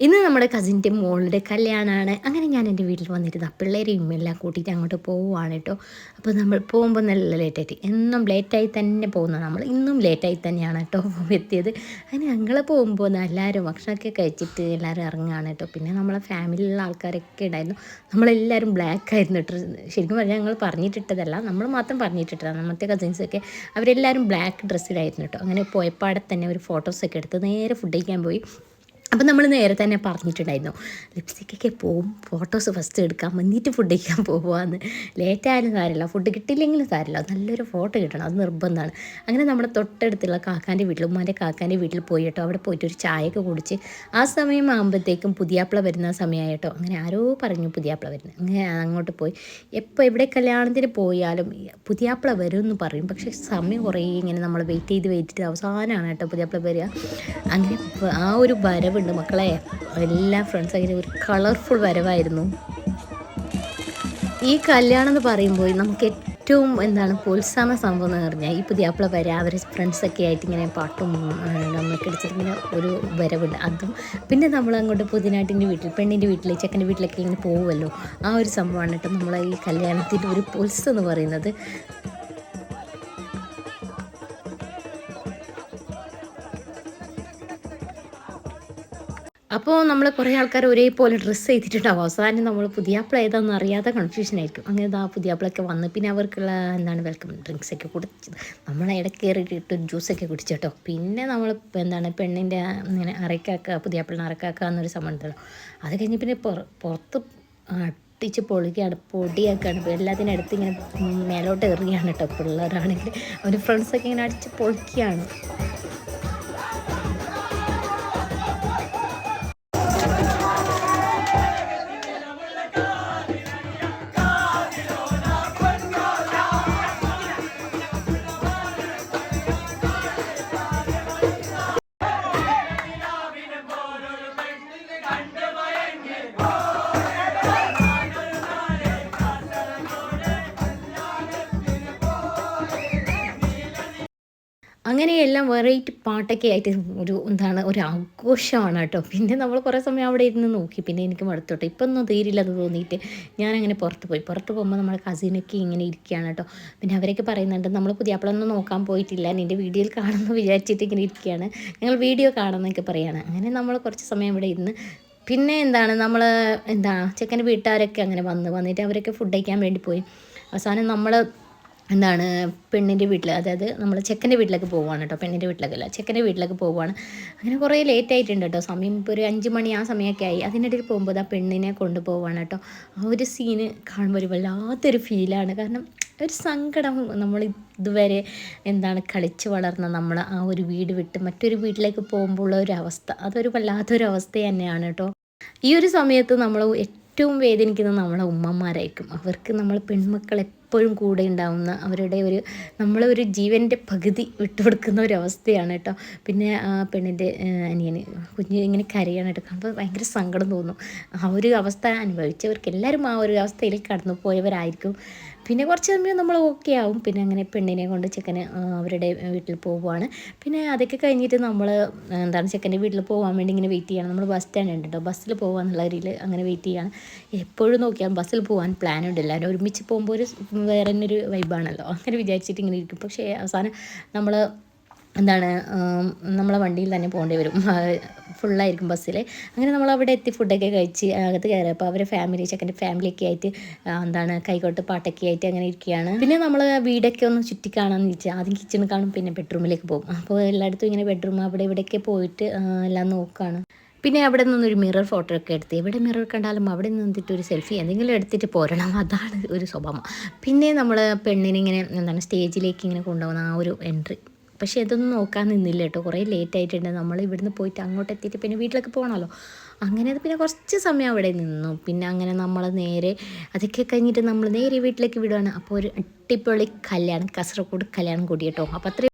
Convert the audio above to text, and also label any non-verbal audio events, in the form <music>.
ഇന്ന് നമ്മുടെ കസിന്റെ മോളുടെ കല്യാണമാണ് അങ്ങനെ ഞാൻ എന്റെ വീട്ടിൽ വന്നിരുന്നു പിള്ളേരെ എല്ലാം കൂട്ടിയിട്ട് അങ്ങോട്ട് പോവുകയാണ് കേട്ടോ. അപ്പോൾ നമ്മൾ പോകുമ്പോൾ നല്ല ലേറ്റായിട്ട് എന്നും ലേറ്റായി തന്നെ പോകുന്നു. നമ്മൾ ഇന്നും ലേറ്റായി തന്നെയാണ് കേട്ടോ <laughs> എത്തിയത്. അങ്ങനെ ഞങ്ങൾ പോകുമ്പോൾ എല്ലാവരും ഭക്ഷണമൊക്കെ കഴിച്ചിട്ട് എല്ലാവരും ഇറങ്ങുകയാണ് കേട്ടോ. പിന്നെ നമ്മളെ ഫാമിലിയിലുള്ള ആൾക്കാരൊക്കെ ഉണ്ടായിരുന്നു. നമ്മളെല്ലാവരും ബ്ലാക്ക് ആയിരുന്നു കേട്ടോ. ശരിക്കും പറഞ്ഞാൽ ഞങ്ങൾ പറഞ്ഞിട്ടിട്ടതല്ല നമ്മൾ മാത്രം പറഞ്ഞിട്ടിട്ടതാണ്. നമ്മുടെ കസിൻസൊക്കെ അവരെല്ലാവരും ബ്ലാക്ക് ഡ്രസ്സിലായിരുന്നു കേട്ടോ. അങ്ങനെ പോയപ്പാടെ തന്നെ ഒരു ഫോട്ടോസൊക്കെ എടുത്ത് നേരെ ഫുഡ് കഴിക്കാൻ പോയി. അപ്പം നമ്മൾ നേരെ തന്നെ പറഞ്ഞിട്ടുണ്ടായിരുന്നു ലിപ്സ്റ്റിക്കൊക്കെ പോവും ഫോട്ടോസ് ഫസ്റ്റ് എടുക്കാം വന്നിട്ട് ഫുഡ് കഴിക്കാൻ പോകുകയെന്ന് ലേറ്റ് ആയാലും സാരില്ല ഫുഡ് കിട്ടിയില്ലെങ്കിലും സാരില്ല നല്ലൊരു ഫോട്ടോ കിട്ടണം അത് നിർബന്ധമാണ്. അങ്ങനെ നമ്മുടെ തൊട്ടടുത്തുള്ള കാക്കാന്റെ വീട്ടിൽ ഉമ്മാന്റെ കാക്കാന്റെ വീട്ടിൽ പോയി കേട്ടോ. അവിടെ പോയിട്ട് ഒരു ചായയൊക്കെ കുടിച്ച് ആ സമയം ആകുമ്പോഴത്തേക്കും പുതിയാപ്പിള വരുന്ന സമയമായി കേട്ടോ അങ്ങനെ ആരോ പറഞ്ഞു പുതിയാപ്പിള വരുന്നത് അങ്ങനെ അങ്ങോട്ട് പോയി. എപ്പോൾ എവിടെ കല്യാണത്തിന് പോയാലും പുതിയാപ്പിള വരും എന്ന് പറയും. പക്ഷേ സമയം കുറേ ഇങ്ങനെ നമ്മൾ വെയിറ്റ് ചെയ്ത് വെയിറ്റ് ചെയ്ത് അവസാനമാണ് കേട്ടോ പുതിയാപ്പിള വരിക. അങ്ങനെ ആ ഒരു വരവ് ഉണ്ട് മക്കളെ. എല്ലാ ഫ്രണ്ട്സ് അങ്ങനെ ഒരു കളർഫുൾ വരവായിരുന്നു. ഈ കല്യാണം എന്ന് പറയുമ്പോൾ നമുക്ക് ഏറ്റവും എന്താണ് പ്രോത്സാഹന സംഭവം എന്ന് പറഞ്ഞാൽ ഈ പുതിയ പുതിയാപ്പിള വരെ അവർ ഫ്രണ്ട്സൊക്കെ ആയിട്ട് ഇങ്ങനെ പാട്ടും നമ്മൾക്ക് അടിച്ചിട്ട് ഇങ്ങനെ ഒരു വരവുണ്ട്. അതും പിന്നെ നമ്മൾ അങ്ങോട്ട് പുതിനാട്ടിന്റെ വീട്ടിൽ പെണ്ണിന്റെ വീട്ടിൽ ചെക്കന്റെ വീട്ടിലൊക്കെ ഇങ്ങനെ പോകുമല്ലോ ആ ഒരു സംഭവമാണ് കേട്ടോ നമ്മളെ ഈ കല്യാണത്തിന്റെ ഒരു പുൽസ് എന്ന് പറയുന്നത്. അപ്പോൾ നമ്മൾ കുറേ ആൾക്കാർ ഒരേപോലെ ഡ്രസ്സ് ചെയ്തിട്ടുണ്ടാവും. അവസാനം നമ്മൾ പുതിയാപ്പിള ഏതാണെന്ന് അറിയാതെ കൺഫ്യൂഷൻ ആയിരിക്കും. അങ്ങനെ ആ പുതിയാപ്പിളൊക്കെ വന്ന്. പിന്നെ അവർക്കുള്ള എന്താണ് വെൽക്കം ഡ്രിങ്ക്സ് ഒക്കെ കുടിച്ചത് നമ്മൾ ഇടയ്ക്ക് കയറിയിട്ട് ജ്യൂസൊക്കെ കുടിച്ചോട്ടോ. പിന്നെ നമ്മൾ എന്താണ് പെണ്ണിന്റെ ഇങ്ങനെ അരക്കാക്കുക പുതിയാപ്പിളിനെ അരക്കാക്കുക എന്നൊരു ഉണ്ടല്ലോ. അത് കഴിഞ്ഞ് പിന്നെ പുറത്ത് അട്ടിച്ച് പൊളിക്കുകയാണ് പൊടിയാക്കുകയാണ് ഇപ്പോൾ എല്ലാത്തിനും അടുത്ത് ഇങ്ങനെ മേലോട്ട് എറിയാണ് കേട്ടോ. പിള്ളേരാണെങ്കിൽ അവർ ഫ്രണ്ട്സൊക്കെ ഇങ്ങനെ അടിച്ച് പൊളിക്കുകയാണ് അങ്ങനെയെല്ലാം വെറൈറ്റി പാട്ടൊക്കെ ആയിട്ട് ഒരു എന്താണ് ഒരു ആഘോഷമാണ് കേട്ടോ. പിന്നെ നമ്മൾ കുറേ സമയം അവിടെ ഇരുന്ന് നോക്കി. പിന്നെ എനിക്ക് മടുത്തോട്ടെ ഇപ്പം ഒന്നും തീരില്ലെന്ന് തോന്നിയിട്ട് ഞാനങ്ങനെ പുറത്ത് പോയി. പുറത്ത് പോകുമ്പോൾ നമ്മുടെ കസിനൊക്കെ ഇങ്ങനെ ഇരിക്കുകയാണ് കേട്ടോ. പിന്നെ അവരൊക്കെ പറയുന്നുണ്ട് നമ്മൾ പുതിയാപ്പിളൊന്നും നോക്കാൻ പോയിട്ടില്ല. നിന്റെ വീഡിയോയിൽ കാണുമെന്ന് വിചാരിച്ചിട്ട് ഇങ്ങനെ ഇരിക്കുകയാണ്. ഞങ്ങൾ വീഡിയോ കാണുന്നൊക്കെ പറയുകയാണ് അങ്ങനെ നമ്മൾ കുറച്ച് സമയം ഇവിടെ ഇരുന്ന് പിന്നെ എന്താണ് നമ്മൾ എന്താ ചെക്കന്റെ വീട്ടുകാരൊക്കെ അങ്ങനെ വന്ന് വന്നിട്ട് അവരൊക്കെ ഫുഡ് കഴിക്കാൻ വേണ്ടി പോയി. അവസാനം നമ്മൾ എന്താണ് പെണ്ണിന്റെ വീട്ടിൽ അതായത് നമ്മൾ ചെക്കന്റെ വീട്ടിലേക്ക് പോവുകയാണ് കേട്ടോ പെണ്ണിന്റെ വീട്ടിലേക്കല്ല ചെക്കന്റെ വീട്ടിലേക്ക് പോവുകയാണ് അങ്ങനെ കുറേ ലേറ്റ് ആയിട്ടുണ്ട് കേട്ടോ സമയം ഇപ്പോൾ ഒരു അഞ്ച് മണി ആ സമയമൊക്കെ ആയി. അതിനിടയിൽ പോകുമ്പോൾ ആ പെണ്ണിനെ കൊണ്ടുപോവാണ് കേട്ടോ ആ ഒരു സീന് കാണുമ്പോൾ ഒരു വല്ലാത്തൊരു ഫീലാണ് കാരണം ഒരു സങ്കടം നമ്മൾ ഇതുവരെ എന്താണ് കളിച്ച് വളർന്ന നമ്മൾ ആ ഒരു വീട് വിട്ട് മറ്റൊരു വീട്ടിലേക്ക് പോകുമ്പോൾ ഒരു അവസ്ഥ അതൊരു വല്ലാത്തൊരു അവസ്ഥ തന്നെയാണ് കേട്ടോ ഈ ഒരു സമയത്ത് നമ്മൾ ഏറ്റവും വേദനിക്കുന്നത് നമ്മളെ ഉമ്മമാരായിരിക്കും. അവർക്ക് നമ്മൾ പെൺമക്കൾ എപ്പോഴും കൂടെ ഉണ്ടാവുന്ന അവരുടെ ഒരു നമ്മളെ ഒരു ജീവന്റെ പകുതി വിട്ടുകൊടുക്കുന്ന ഒരു അവസ്ഥയാണ് കേട്ടോ. പിന്നെ ആ പെണ്ണിന്റെ അനിയന് കുഞ്ഞ് ഇങ്ങനെ കരയാണ് കേട്ടോ. കാണുമ്പോൾ ഭയങ്കര സങ്കടം തോന്നും. ആ ഒരു അവസ്ഥ അനുഭവിച്ചവർക്ക് എല്ലാവരും ആ ഒരു അവസ്ഥയിൽ കടന്നു പോയവരായിരിക്കും പിന്നെ കുറച്ച് സമയം നമ്മൾ ഓക്കെ ആവും. പിന്നെ അങ്ങനെ പെണ്ണിനെ കൊണ്ട് ചെക്കന് അവരുടെ വീട്ടിൽ പോവുകയാണ് പിന്നെ അതൊക്കെ കഴിഞ്ഞിട്ട് നമ്മൾ എന്താണ് ചെക്കന്റെ വീട്ടിൽ പോകാൻ വേണ്ടി ഇങ്ങനെ വെയിറ്റ് ചെയ്യണം. നമ്മൾ ബസ് സ്റ്റാൻഡ് ഉണ്ട് കേട്ടോ ബസ്സിൽ പോകാമെന്നുള്ള രീതിയിൽ അങ്ങനെ വെയിറ്റ് ചെയ്യണം. എപ്പോഴും നോക്കിയാൽ ബസ്സിൽ പോകാൻ പ്ലാൻ ഉണ്ട്. എല്ലാവരും ഒരുമിച്ച് പോകുമ്പോൾ ഒരു വേറെ തന്നെ ഒരു വൈബാണല്ലോ അങ്ങനെ വിചാരിച്ചിട്ട് ഇങ്ങനെ ഇരിക്കും. പക്ഷേ അവസാനം നമ്മൾ എന്താണ് നമ്മളെ വണ്ടിയിൽ തന്നെ പോകേണ്ടി വരും. ഫുള്ളായിരിക്കും ബസ്സിൽ. അങ്ങനെ നമ്മൾ അവിടെ എത്തി ഫുഡൊക്കെ കഴിച്ച് അകത്ത് കയറിയപ്പോൾ അവരെ ഫാമിലി ചെക്കന്റെ ഫാമിലിയൊക്കെ ആയിട്ട് എന്താണ് കൈകോട്ട് പാട്ടൊക്കെ ആയിട്ട് അങ്ങനെ ഇരിക്കുകയാണ്. പിന്നെ നമ്മൾ വീടൊക്കെ ഒന്ന് ചുറ്റി കാണാമെന്ന് വെച്ചാൽ ആദ്യം കിച്ചണിൽ കാണും പിന്നെ ബെഡ്റൂമിലേക്ക് പോകും. അപ്പോൾ എല്ലായിടത്തും ഇങ്ങനെ ബെഡ്റൂം അവിടെ ഇവിടെയൊക്കെ പോയിട്ട് എല്ലാം നോക്കുകയാണ് പിന്നെ അവിടെ നിന്നൊരു മിറർ ഫോട്ടോ ഒക്കെ എടുത്ത് എവിടെ മിറർ കണ്ടാലും അവിടെ നിന്നിട്ട് ഒരു സെൽഫി എന്തെങ്കിലും എടുത്തിട്ട് പോരണം. അതാണ് ഒരു സ്വഭാവം. പിന്നെ നമ്മൾ പെണ്ണിനെ ഇങ്ങനെ എന്താണ് സ്റ്റേജിലേക്ക് ഇങ്ങനെ കൊണ്ടുപോകുന്ന ആ ഒരു എൻട്രി പക്ഷേ ഇതൊന്നും നോക്കാൻ നിന്നില്ല കേട്ടോ. കുറേ ലേറ്റ് ആയിട്ടുണ്ട്. നമ്മൾ ഇവിടുന്ന് പോയിട്ട് അങ്ങോട്ട് എത്തിയിട്ട് പിന്നെ വീട്ടിലേക്ക് പോകണമല്ലോ. അങ്ങനെ പിന്നെ കുറച്ച് സമയം അവിടെ നിന്നു. പിന്നെ അങ്ങനെ നമ്മൾ നേരെ അതൊക്കെ കഴിഞ്ഞിട്ട് നമ്മൾ നേരെ വീട്ടിലേക്ക് വിടുകയാണ് അപ്പോൾ ഒരു അടിപൊളി കല്യാണം കാസർഗോഡ് കല്യാണം കൂടി കേട്ടോ. അപ്പോൾ അത്രയും